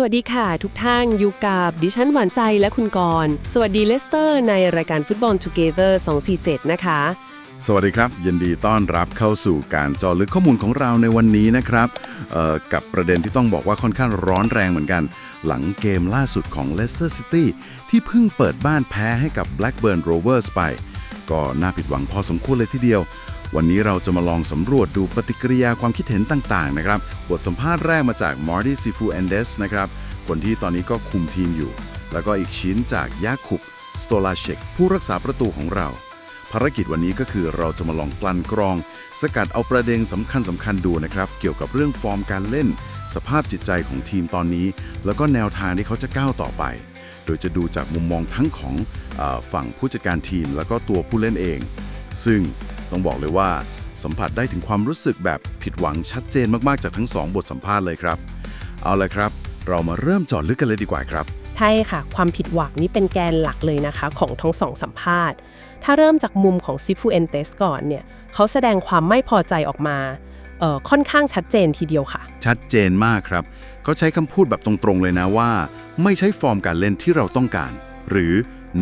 สวัสดีค่ะ ทุกท่านอยู่กับดิฉันหวานใจและคุณกรสวัสดีเลสเตอร์ ในรายการฟุตบอล Together 247 นะคะ สวัสดีครับ ยินดีต้อนรับเข้าสู่การจอลึกข้อมูลของเราในวันนี้นะครับกับประเด็นที่ต้องบอกว่าค่อนข้างร้อนแรงเหมือนกัน หลังเกมล่าสุดของ Leicester City ที่เพิ่งเปิดบ้านแพ้ให้กับ Blackburn Rovers ไป ก็น่าผิดหวังพอสมควรเลยทีเดียว วันนี้เราจะมาลองสำรวจดูปฏิกิริยาความคิดเห็นต่างๆนะครับ บทสัมภาษณ์แรกมาจาก Marty Sifu Endes นะครับ คนที่ตอนนี้ก็คุมทีมอยู่ แล้วก็อีกชิ้นจากยาคุบสโตลาเชกผู้รักษาประตูของเรา ภารกิจวันนี้ก็คือเราจะมาลองกลั่นกรอง สกัดเอาประเด็นสำคัญสำคัญๆดูนะครับ เกี่ยวกับเรื่องฟอร์มการเล่น สภาพจิตใจของทีมตอนนี้ แล้วก็แนวทางที่เขาจะก้าวต่อไป โดยจะดูจากมุมมองทั้งของอฝั่งผู้จัดการทีม แล้วก็ตัวผู้เล่นเอง ซึ่ง ต้องบอกเลยว่าสัมผัสได้ถึงความรู้สึกแบบผิดหวังชัดเจนมากๆจากทั้งสองบทสัมภาษณ์เลยครับ เอาละครับ เรามาเริ่มเจอดลึกกันเลยดีกว่าครับ ใช่ค่ะ ความผิดหวังนี่เป็นแกนหลักเลยนะคะ ของทั้งสองสัมภาษณ์ ถ้าเริ่มจากมุมของซิฟูเอนเตสก่อนเนี่ยเขาแสดงความไม่พอใจออกมาเอ่อค่อนข้างชัดเจนทีเดียวค่ะ ชัดเจนมากครับเขาใช้คำพูดแบบตรงๆเลยนะว่า ไม่ใช่ฟอร์มการเล่นที่เราต้องการ หรือ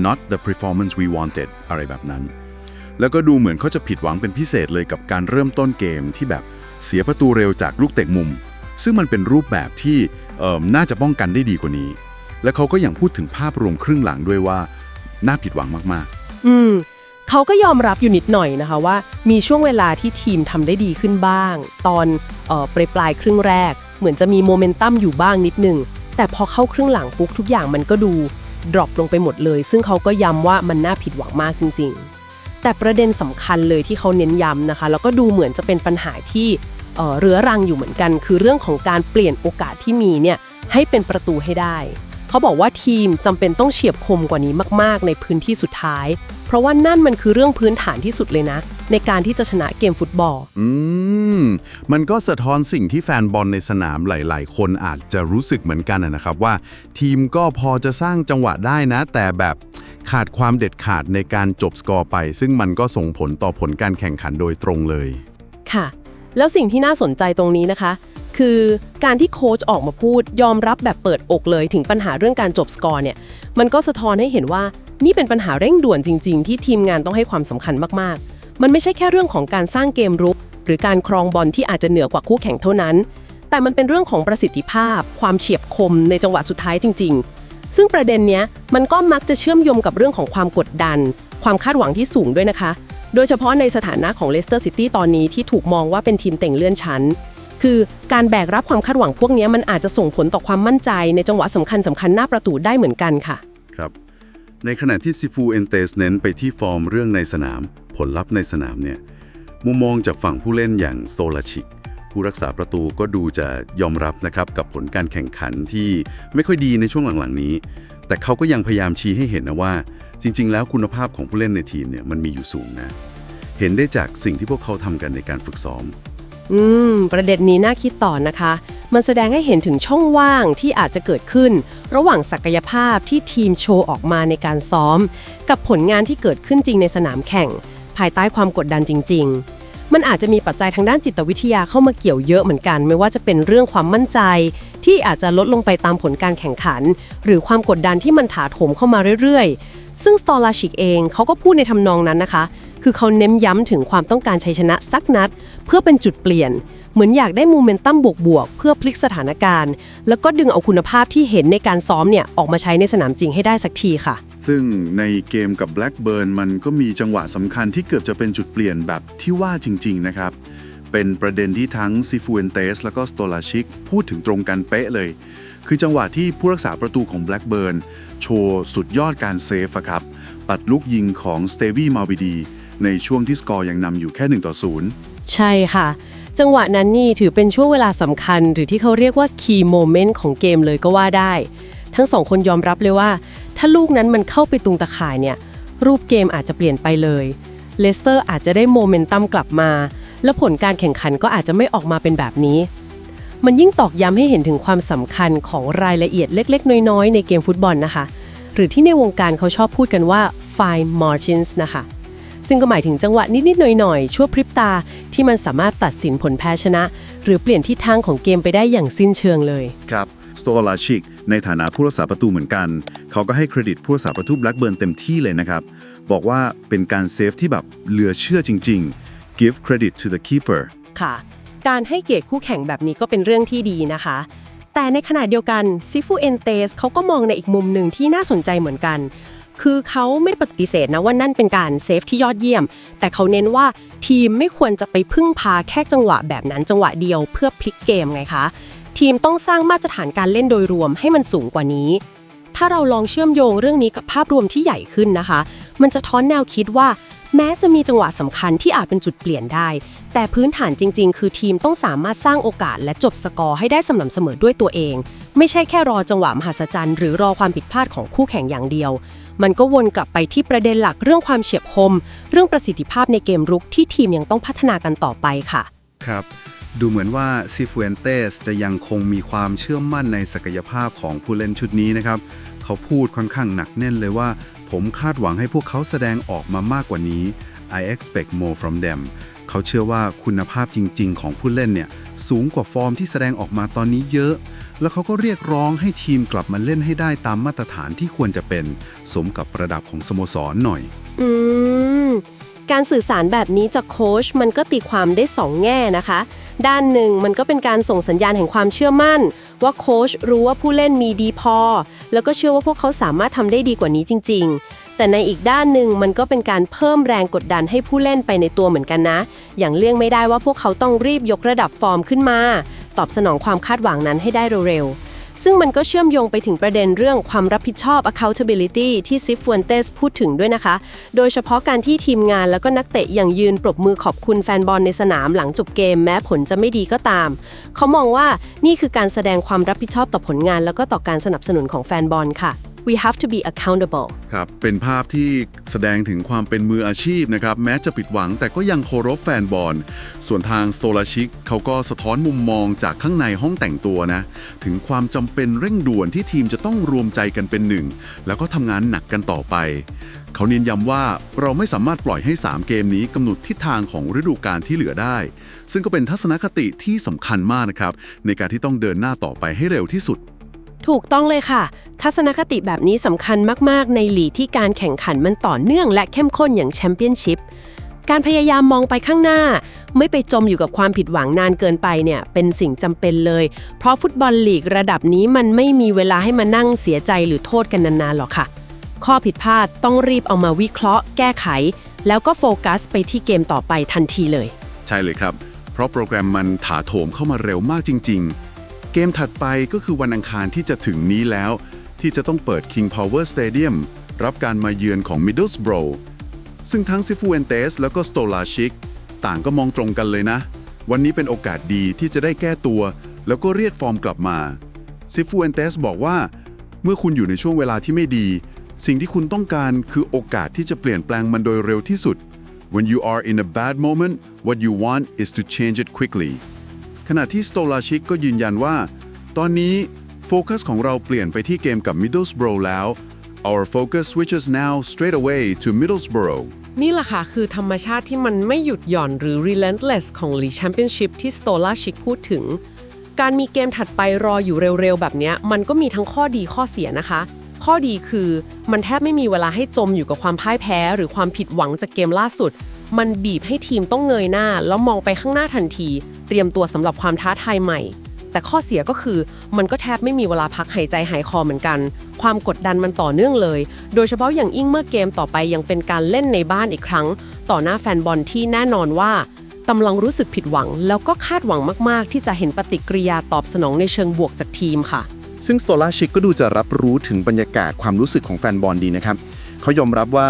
not the performance we wanted อะไรแบบนั้น แล้วก็ดูเหมือนเขาจะผิดหวังเป็นพิเศษเลยกับการเริ่มต้นเกมที่แบบเสียประตูเร็วจากลูกเตะมุม ซึ่งมันเป็นรูปแบบที่เออน่าจะป้องกันได้ดีกว่านี้ และเขาก็ยังพูดถึงภาพรวมครึ่งหลังด้วยว่าน่าผิดหวังมากอืมเขาก็ยอมรับอยู่นิดหน่อยนะคะว่า มีช่วงเวลาที่ทีมทำได้ดีขึ้นบ้าง ตอนเออปลายปลายครึ่งแรก เหมือนจะมีโมเมนตัมอยู่บ้างนิดนึงแต่พอเข้าครึ่งหลังปุ๊บทุกอย่างมันก็ดูดรอปลงไปหมดเลย ซึ่งเขาก็ย้ำว่ามันน่าผิดหวังมากจริง ๆ แต่ประเด็นสำคัญเลยที่เขาเน้นย้ำนะคะ แล้วก็ดูเหมือนจะเป็นปัญหาที่เอ่อเรื้อรังอยู่เหมือนกัน คือเรื่องของการเปลี่ยนโอกาสที่มีเนี่ยให้เป็นประตูให้ได้ เขาบอกว่าทีมจำเป็นต้องเฉียบคมกว่านี้มากๆ ในพื้นที่สุดท้าย เพราะว่านั่นมันคือเรื่องพื้นฐานที่สุดเลยนะ ในการที่จะชนะเกมฟุตบอล อืม มันก็สะท้อนสิ่งที่แฟนบอลในสนามหลาย ๆ คนอาจจะรู้สึกเหมือนกันนะครับว่า ทีมก็พอจะสร้างจังหวะได้นะ แต่แบบ ขาดความเด็ดขาดในการจบสกอร์ไป ซึ่งมันก็ส่งผลต่อผลการแข่งขันโดยตรงเลย ค่ะ แล้วสิ่งที่น่าสนใจตรงนี้นะคะ คือการที่โค้ชออกมาพูดยอมรับแบบเปิดอกเลยถึงปัญหาเรื่องการจบสกอร์เนี่ย มันก็สะท้อนให้เห็นว่านี่เป็นปัญหาเร่งด่วนจริง ๆ ที่ทีมงานต้องให้ความสำคัญมากๆ มันไม่ใช่แค่เรื่องของการสร้างเกมรุก หรือการครองบอลที่อาจจะเหนือกว่าคู่แข่งเท่านั้น แต่มันเป็นเรื่องของประสิทธิภาพ ความเฉียบคมในจังหวะสุดท้ายจริง ๆ ซึ่งประเด็นเนี้ยมันก็มักจะเชื่อมโยงกับเรื่องของความกดดัน ความคาดหวังที่สูงด้วยนะคะ โดยเฉพาะในสถานะของเลสเตอร์ซิตี้ตอนนี้ที่ถูกมองว่าเป็นทีมเต่งเลื่อนชั้น คือการแบกรับความคาดหวังพวกนี้มันอาจจะส่งผลต่อความมั่นใจ ในจังหวะสำคัญสำคัญหน้าประตูได้เหมือนกันค่ะ ครับ ในขณะที่ซิฟูเอนเตสเน้นไปที่ฟอร์มเรื่องในสนาม ผลลัพธ์ในสนามเนี่ยมุมมองจากฝั่งผู้เล่นอย่างโซลาชิก ผู้รักษาประตูก็ดูจะยอมรับนะครับกับผลการแข่งขันที่ไม่ค่อยดีในช่วงหลังๆนี้ แต่เขาก็ยังพยายามชี้ให้เห็นนะว่า จริง ๆ แล้วคุณภาพของผู้เล่นในทีมเนี่ยมันมีอยู่สูงนะ เห็นได้จากสิ่งที่พวกเขาทำกันในการฝึกซ้อม อืม ประเด็นนี้น่าคิดต่อนะคะ มันแสดงให้เห็นถึงช่องว่างที่อาจจะเกิดขึ้น ระหว่างศักยภาพที่ทีมโชว์ออกมาในการซ้อม กับผลงานที่เกิดขึ้นจริงในสนามแข่ง ภายใต้ความกดดันจริง ๆ มันอาจจะมีปัจจัยทางด้านจิตวิทยาเข้ามาเกี่ยวเยอะเหมือนกัน ไม่ว่าจะเป็นเรื่องความมั่นใจ ที่อาจจะลดลงไปตามผลการแข่งขัน หรือความกดดันที่มันถาโถมเข้ามาเรื่อยๆ ซึ่งสตอลาชิกเองเขาก็พูดในทำนองนั้นนะคะ คือเขาเน้นย้ำถึงความต้องการชัยชนะสักนัด เพื่อเป็นจุดเปลี่ยน เหมือนอยากได้โมเมนตัมบวกๆเพื่อพลิกสถานการณ์ แล้วก็ดึงเอาคุณภาพที่เห็นในการซ้อมเนี่ยออกมาใช้ในสนามจริงให้ได้สักทีค่ะ ซึ่งในเกมกับ Blackburn มันก็มีจังหวะสำคัญที่เกือบจะเป็นจุดเปลี่ยนแบบที่ว่าจริง ๆ นะครับ เป็นประเด็นที่ทั้งซิฟูเอนเตสแล้วก็สโตลาชิกพูดถึงตรงกันเป๊ะเลย คือจังหวะที่ผู้รักษาประตูของ Blackburn โชว์สุดยอดการเซฟครับ ปัดลูกยิงของสเตวี่มาวิดี ในช่วงที่สกอร์ยังนำอยู่แค่1ต่อ0ใช่ค่ะ จังหวะนั้นนี่ถือเป็นช่วงเวลาสำคัญ หรือที่เขาเรียกว่า key moment ของเกมเลยก็ว่าได้ ทั้งสองคนยอมรับเลยว่า ถ้าลูกนั้นมันเข้าไปตุงตะข่ายเนี่ยรูปเกมอาจจะเปลี่ยนไปเลยเลสเตอร์อาจจะได้โมเมนตัมกลับมา และผลการแข่งขันก็อาจจะไม่ออกมาเป็นแบบนี้ มันยิ่งตอกย้ำให้เห็นถึงความสำคัญของรายละเอียดเล็ก ๆ น้อย ๆ ในเกมฟุตบอลนะคะ หรือที่ในวงการเขาชอบพูดกันว่า fine margins นะคะ ซึ่งก็หมายถึงจังหวะนิด ๆ หน่อย ๆ ชั่วพริบตาที่มันสามารถตัดสินผลแพ้ชนะ หรือเปลี่ยนทิศทางของเกมไปได้อย่างสิ้นเชิงเลยครับสโตลาชิกในฐานะผู้รักษาประตูเหมือนกัน เขาก็ให้เครดิตผู้รักษาประตูแบล็กเบิร์นเต็มที่เลยนะครับ บอกว่าเป็นการเซฟที่แบบเหลือเชื่อจริง ๆ give credit to the keeper ค่ะ การให้เกียรติคู่แข่งแบบนี้ก็เป็นเรื่องที่ดีนะคะ แต่ในขณะเดียวกันซิฟูเอนเตสเขาก็มองในอีกมุมหนึ่งที่น่าสนใจเหมือนกัน คือเขาไม่ปฏิเสธนะว่านั่นเป็นการเซฟที่ยอดเยี่ยม แต่เขาเน้นว่าทีมไม่ควรจะไปพึ่งพาแค่จังหวะแบบนั้นจังหวะเดียวเพื่อพลิกเกมไงคะ ทีมต้องสร้างมาตรฐานการเล่นโดยรวมให้มันสูงกว่านี้ถ้าเราลองเชื่อมโยงเรื่องนี้กับภาพรวมที่ใหญ่ขึ้นนะคะ มันจะท้อนแนวคิดว่า แม้จะมีจังหวะสำคัญที่อาจเป็นจุดเปลี่ยนได้ แต่พื้นฐานจริง ๆ คือทีมต้องสามารถสร้างโอกาสและจบสกอร์ให้ได้สม่ำเสมอด้วยตัวเอง ไม่ใช่แค่รอจังหวะมหัศจรรย์หรือรอความผิดพลาดของคู่แข่งอย่างเดียว มันก็วนกลับไปที่ประเด็นหลักเรื่องความเฉียบคม เรื่องประสิทธิภาพในเกมรุกที่ทีมยังต้องพัฒนากันต่อไปค่ะ ครับ ดูเหมือนว่าซิฟูเอนเตสจะยังคงมีความเชื่อมั่นในศักยภาพของผู้เล่นชุดนี้นะครับ เขาพูดค่อนข้างหนักแน่นเลยว่า ผมคาดหวังให้พวกเขาแสดงออกมามากกว่านี้ I expect more from them เขาเชื่อว่าคุณภาพจริง ๆ ของผู้เล่นเนี่ยสูงกว่าฟอร์มที่แสดงออกมาตอนนี้เยอะ แล้วเขาก็เรียกร้องให้ทีมกลับมาเล่นให้ได้ตามมาตรฐานที่ควรจะเป็น สมกับระดับของสโมสรหน่อย อืม การสื่อสารแบบนี้จากโค้ชมันก็ตีความได้สองแง่นะคะ ด้านหนึ่งมันก็เป็นการส่งสัญญาณแห่งความเชื่อมั่น ว่าโค้ชรู้ว่าผู้เล่นมีดีพอ แล้วก็เชื่อว่าพวกเขาสามารถทำได้ดีกว่านี้จริง ๆ แต่ในอีกด้านหนึ่งมันก็เป็นการเพิ่มแรงกดดันให้ผู้เล่นไปในตัวเหมือนกันนะ อย่างเลี่ยงไม่ได้ว่าพวกเขาต้องรีบยกระดับฟอร์มขึ้นมา ตอบสนองความคาดหวังนั้นให้ได้เร็วๆ ซึ่งมันก็เชื่อมโยงไปถึงประเด็นเรื่องความรับผิดชอบ accountability ที่ซิฟฟูนเตสพูดถึงด้วยนะคะ โดยเฉพาะการที่ทีมงานแล้วก็นักเตะอย่างยืนปรบมือขอบคุณแฟนบอลในสนามหลังจบเกมแม้ผลจะไม่ดีก็ตาม เขามองว่านี่คือการแสดงความรับผิดชอบต่อผลงาน แล้วก็ต่อการสนับสนุนของแฟนบอลค่ะ we have to be accountable ครับ เป็นภาพที่แสดงถึงความเป็นมืออาชีพนะครับ แม้จะผิดหวังแต่ก็ยังเคารพแฟนบอล ส่วนทางสโตลาชิกเขาก็สะท้อนมุมมองจากข้างในห้องแต่งตัวนะ ถึงความจำเป็นเร่งด่วนที่ทีมจะต้องรวมใจกันเป็นหนึ่ง แล้วก็ทำงานหนักกันต่อไป เขาเน้นย้ำว่าเราไม่สามารถปล่อยให้ 3 เกมนี้กำหนดทิศทางของฤดูกาลที่เหลือได้ ซึ่งก็เป็นทัศนคติที่สำคัญมากนะครับในการที่ต้องเดินหน้าต่อไปให้เร็วที่สุด ถูกต้องเลยค่ะ ทัศนคติแบบนี้สำคัญมาก ๆ ในหลีกที่การแข่งขันมันต่อเนื่องและเข้มข้นอย่างแชมเปี้ยนชิพการพยายามมองไปข้างหน้า ไม่ไปจมอยู่กับความผิดหวังนานเกินไปเนี่ย เป็นสิ่งจำเป็นเลย เพราะฟุตบอลลีกระดับนี้มันไม่มีเวลาให้มานั่งเสียใจหรือโทษกันนานๆหรอกค่ะ ข้อผิดพลาดต้องรีบเอามาวิเคราะห์ แก้ไข แล้วก็โฟกัสไปที่เกมต่อไปทันทีเลย ใช่เลยครับ เพราะโปรแกรมมันถาโถมเข้ามาเร็วมากจริง ๆ เกมถัดไปก็คือวันอังคารที่จะถึงนี้แล้ว ที่จะต้องเปิด King Power Stadium รับการมาเยือนของ Middlesbrough ซึ่งทั้งซิฟูเอนเตสแล้วก็สโตลาชิกต่างก็มองตรงกันเลยนะ วันนี้เป็นโอกาสดีที่จะได้แก้ตัว แล้วก็เรียกฟอร์มกลับมาซิฟูเอนเตสบอกว่า เมื่อคุณอยู่ในช่วงเวลาที่ไม่ดี สิ่งที่คุณต้องการคือโอกาสที่จะเปลี่ยนแปลงมันโดยเร็วที่สุด When you are in a bad moment what you want is to change it quickly ขณะที่สโตลาชิกก็ยืนยันว่า ตอนนี้โฟกัสของเราเปลี่ยนไปที่เกมกับ Middlesbrough แล้ว Our focus switches now straight away to Middlesbrough นี่แหละค่ะ คือธรรมชาติที่มันไม่หยุดหย่อนหรือ relentless ของ League Championship ที่ Stola Chic พูดถึง การมีเกมถัดไปรออยู่เร็วๆ แบบนี้มันก็มีทั้งข้อดีข้อเสียนะคะ ข้อดีคือมันแทบไม่มีเวลาให้จมอยู่กับความพ่ายแพ้ หรือความผิดหวังจากเกมล่าสุด มันบีบให้ทีมต้องเงยหน้า แล้วมองไปข้างหน้าทันที เตรียมตัวสำหรับความท้าทายใหม่ แต่ข้อเสียก็คือมันก็แทบไม่มีเวลาพักหายใจหายคอเหมือนกัน ความกดดันมันต่อเนื่องเลย โดยเฉพาะอย่างยิ่งเมื่อเกมต่อไปยังเป็นการเล่นในบ้านอีกครั้ง ต่อหน้าแฟนบอลที่แน่นอนว่ากำลังรู้สึกผิดหวัง แล้วก็คาดหวังมาก ๆ ที่จะเห็นปฏิกิริยาตอบสนองในเชิงบวกจากทีมค่ะ ซึ่งสโตลาชิกก็ดูจะรับรู้ถึงบรรยากาศความรู้สึกของแฟนบอลดีนะครับเขายอมรับว่า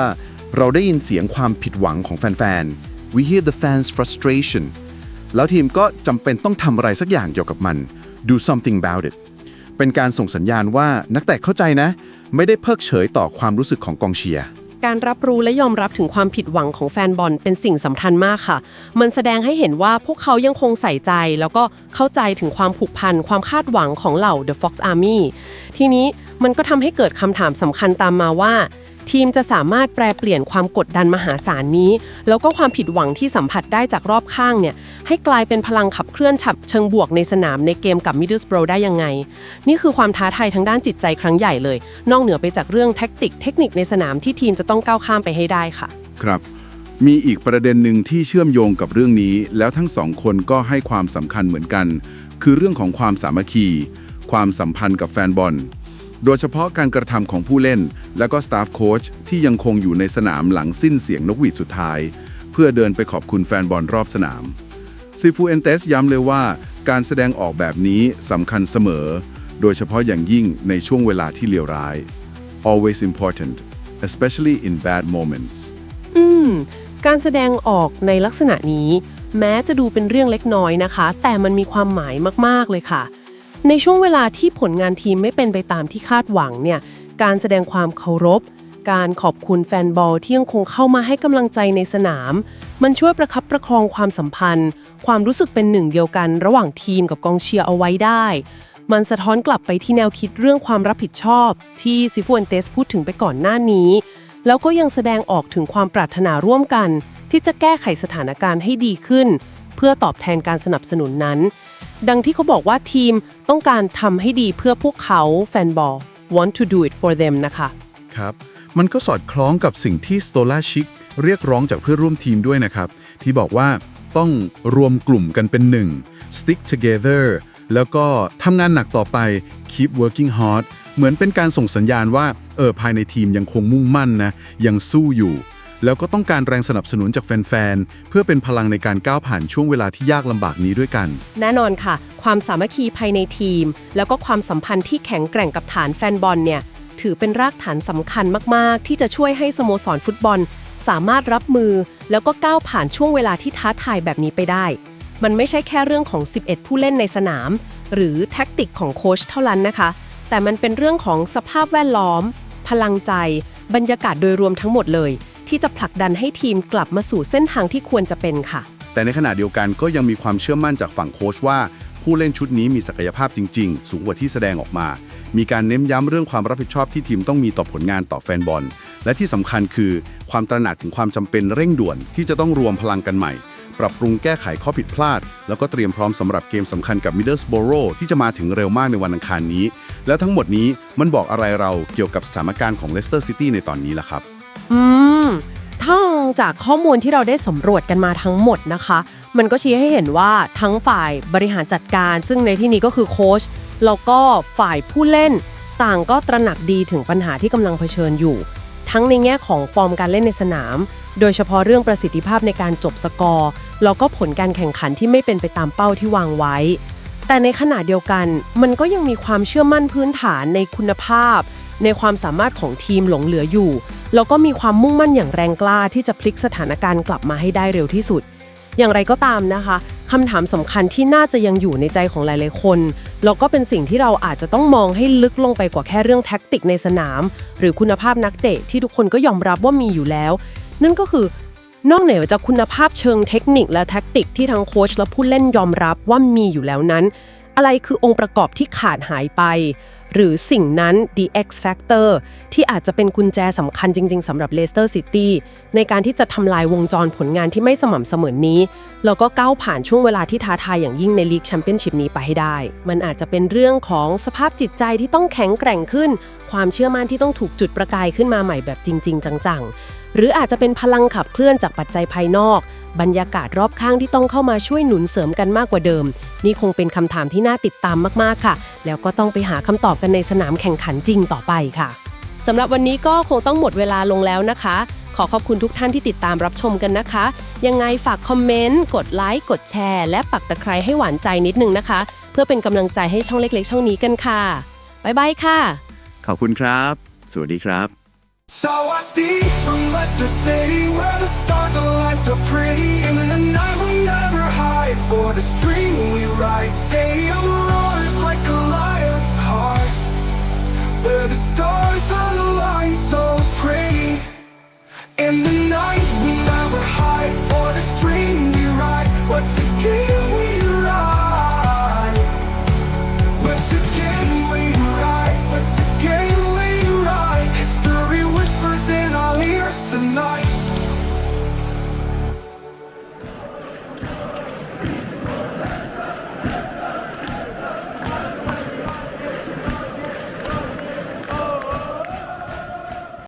เราได้ยินเสียงความผิดหวังของแฟนๆ we hear the fans frustration แล้วทีมก็จำเป็นต้องทำอะไรสักอย่างเกี่ยวกับมัน do something about it เป็นการส่งสัญญาณว่านักเตะเข้าใจนะ ไม่ได้เพิกเฉยต่อความรู้สึกของกองเชียร์ การรับรู้และยอมรับถึงความผิดหวังของแฟนบอลเป็นสิ่งสำคัญมากค่ะ มันแสดงให้เห็นว่าพวกเขายังคงใส่ใจ แล้วก็เข้าใจถึงความผูกพัน ความคาดหวังของเหล่า The Fox Army ทีนี้มันก็ทำให้เกิดคำถามสำคัญตามมาว่า ทีมจะสามารถแปลเปลี่ยนความกดดันมหาศาลนี้ แล้วก็ความผิดหวังที่สัมผัสได้จากรอบข้างเนี่ยให้กลายเป็นพลังขับเคลื่อนฉับเชิงบวกในสนามในเกมกับมิดเดิลสโบรได้ยังไง นี่คือความท้าทายทางด้านจิตใจครั้งใหญ่เลย นอกเหนือไปจากเรื่องแท็กติกเทคนิคในสนามที่ทีมจะต้องก้าวข้ามไปให้ได้ค่ะ ครับ มีอีกประเด็นหนึ่งที่เชื่อมโยงกับเรื่องนี้ แล้วทั้งสองคนก็ให้ความสำคัญเหมือนกัน คือเรื่องของความสามัคคี ความสัมพันธ์กับแฟนบอล โดยเฉพาะการกระทำของผู้เล่น และก็สตาฟโค้ชที่ยังคงอยู่ในสนามหลังสิ้นเสียงนกหวีดสุดท้าย เพื่อเดินไปขอบคุณแฟนบอลรอบสนามซิฟูเอนเตสย้ำเลยว่า การแสดงออกแบบนี้สำคัญเสมอ โดยเฉพาะอย่างยิ่งในช่วงเวลาที่เลวร้าย always important especially in bad moments อืม การแสดงออกในลักษณะนี้ แม้จะดูเป็นเรื่องเล็กน้อยนะคะ แต่มันมีความหมายมาก ๆ เลยค่ะ ในช่วงเวลาที่ผลงานทีมไม่เป็นไปตามที่คาดหวังเนี่ยการแสดงความเคารพ การขอบคุณแฟนบอลที่ยังคงเข้ามาให้กำลังใจในสนาม มันช่วยประคับประคองความสัมพันธ์ ความรู้สึกเป็นหนึ่งเดียวกันระหว่างทีมกับกองเชียร์เอาไว้ได้ มันสะท้อนกลับไปที่แนวคิดเรื่องความรับผิดชอบ ที่ซิฟูเอนเตสพูดถึงไปก่อนหน้านี้ แล้วก็ยังแสดงออกถึงความปรารถนาร่วมกัน ที่จะแก้ไขสถานการณ์ให้ดีขึ้น เพื่อตอบแทนการสนับสนุนนั้น ดังที่เขาบอกว่าทีมต้องการทำให้ดีเพื่อพวกเขาแฟนบอล want to do it for them นะคะ ครับ มันก็สอดคล้องกับสิ่งที่สโตลาชิกเรียกร้องจากเพื่อนร่วมทีมด้วยนะครับ ที่บอกว่าต้องรวมกลุ่มกันเป็นหนึ่ง stick together แล้วก็ทำงานหนักต่อไป keep working hard เหมือนเป็นการส่งสัญญาณว่า เออภายในทีมยังคงมุ่งมั่นนะ ยังสู้อยู่ แล้วก็ต้องการแรงสนับสนุนจากแฟนๆ เพื่อเป็นพลังในการก้าวผ่านช่วงเวลาที่ยากลำบากนี้ด้วยกัน แน่นอนค่ะ ความสามัคคีภายในทีม แล้วก็ความสัมพันธ์ที่แข็งแกร่งกับฐานแฟนบอลเนี่ย ถือเป็นรากฐานสำคัญมากๆ ที่จะช่วยให้สโมสรฟุตบอล สามารถรับมือ แล้วก็ก้าวผ่านช่วงเวลาที่ท้าทายแบบนี้ไปได้ มันไม่ใช่แค่เรื่องของ 11 ผู้เล่นในสนาม หรือแท็กติกของโค้ชเท่านั้นนะคะ แต่มันเป็นเรื่องของสภาพแวดล้อม พลังใจ บรรยากาศโดยรวมทั้งหมดเลย ที่จะผลักดันให้ทีมกลับมาสู่เส้นทางที่ควรจะเป็นค่ะ แต่ในขณะเดียวกันก็ยังมีความเชื่อมั่นจากฝั่งโค้ชว่า ผู้เล่นชุดนี้มีศักยภาพจริง ๆ สูงกว่าที่แสดงออกมา มีการเน้นย้ำเรื่องความรับผิดชอบที่ทีมต้องมีต่อผลงานต่อแฟนบอล และที่สำคัญคือ ความตระหนักถึงความจำเป็นเร่งด่วนที่จะต้องรวมพลังกันใหม่ ปรับปรุงแก้ไขข้อผิดพลาด แล้วก็เตรียมพร้อมสำหรับเกมสำคัญกับมิดเดิลสโบโรที่จะมาถึงเร็วมากในวันอังคารนี้ แล้วทั้งหมดนี้มันบอกอะไรเราเกี่ยวกับสถานการณ์ของเลสเตอร์ซิตี้ในตอนนี้ล่ะครับ อืมทั้งจากข้อมูลที่เราได้สำรวจกันมาทั้งหมดนะคะ มันก็ชี้ให้เห็นว่าทั้งฝ่ายบริหารจัดการ ซึ่งในที่นี้ก็คือโค้ชแล้วก็ฝ่ายผู้เล่น ต่างก็ตระหนักดีถึงปัญหาที่กำลังเผชิญอยู่ ทั้งในแง่ของฟอร์มการเล่นในสนาม โดยเฉพาะเรื่องประสิทธิภาพในการจบสกอร์แล้วก็ผลการแข่งขันที่ไม่เป็นไปตามเป้าที่วางไว้ แต่ในขณะเดียวกัน มันก็ยังมีความเชื่อมั่นพื้นฐานในคุณภาพ ในความสามารถของทีมหลงเหลืออยู่ แล้วก็มีความมุ่งมั่นอย่างแรงกล้าที่จะพลิกสถานการณ์กลับมาให้ได้เร็วที่สุด อย่างไรก็ตามนะคะคำถามสำคัญที่น่าจะยังอยู่ในใจของหลาย ๆ คน แล้วก็เป็นสิ่งที่เราอาจจะต้องมองให้ลึกลงไปกว่าแค่เรื่องแท็กติกในสนาม หรือคุณภาพนักเตะที่ทุกคนก็ยอมรับว่ามีอยู่แล้ว นั่นก็คือนอกเหนือจากคุณภาพเชิงเทคนิคและแท็กติกที่ทั้งโค้ชและผู้เล่นยอมรับว่ามีอยู่แล้วนั้น อะไรคือองค์ประกอบที่ขาดหายไปหรือสิ่งนั้น the X factor ที่อาจจะเป็นกุญแจสำคัญจริง ๆสำหรับ Leicester City ในการที่จะทำลายวงจรผลงานที่ไม่สม่ำเสมอนี้ แล้วก็ก้าวผ่านช่วงเวลาที่ท้าทายอย่างยิ่งในลีกแชมเปี้ยนชิพนี้ไปให้ได้ มันอาจจะเป็นเรื่องของสภาพจิตใจที่ต้องแข็งแกร่งขึ้น ความเชื่อมั่นที่ต้องถูกจุดประกายขึ้นมาใหม่แบบจริง ๆ จังๆ หรืออาจจะเป็นพลังขับเคลื่อนจากปัจจัยภายนอกบรรยากาศรอบข้างที่ต้องเข้ามาช่วยหนุนเสริมกันมากกว่าเดิม นี่คงเป็นคำถามที่น่าติดตามมาก ๆ ค่ะ แล้วก็ต้องไปหาคำตอบกันในสนามแข่งขันจริงต่อไปค่ะสำหรับวันนี้ก็คงต้องหมดเวลาลงแล้วนะคะ ขอขอบคุณทุกท่านที่ติดตามรับชมกันนะคะ ยังไงฝากคอมเมนต์ กดไลค์ กดแชร์ และปักตะไคร้ให้หวานใจนิดนึงนะคะ เพื่อเป็นกำลังใจให้ช่องเล็ก ๆ ช่องนี้กันค่ะ บ๊ายบายค่ะ ขอบคุณครับ สวัสดีครับ So I steal from Leicester City Where the stars align so pretty And in the night we never hide For this dream we ride Stadium roars like a lion's heart Where the stars align so pretty. In the night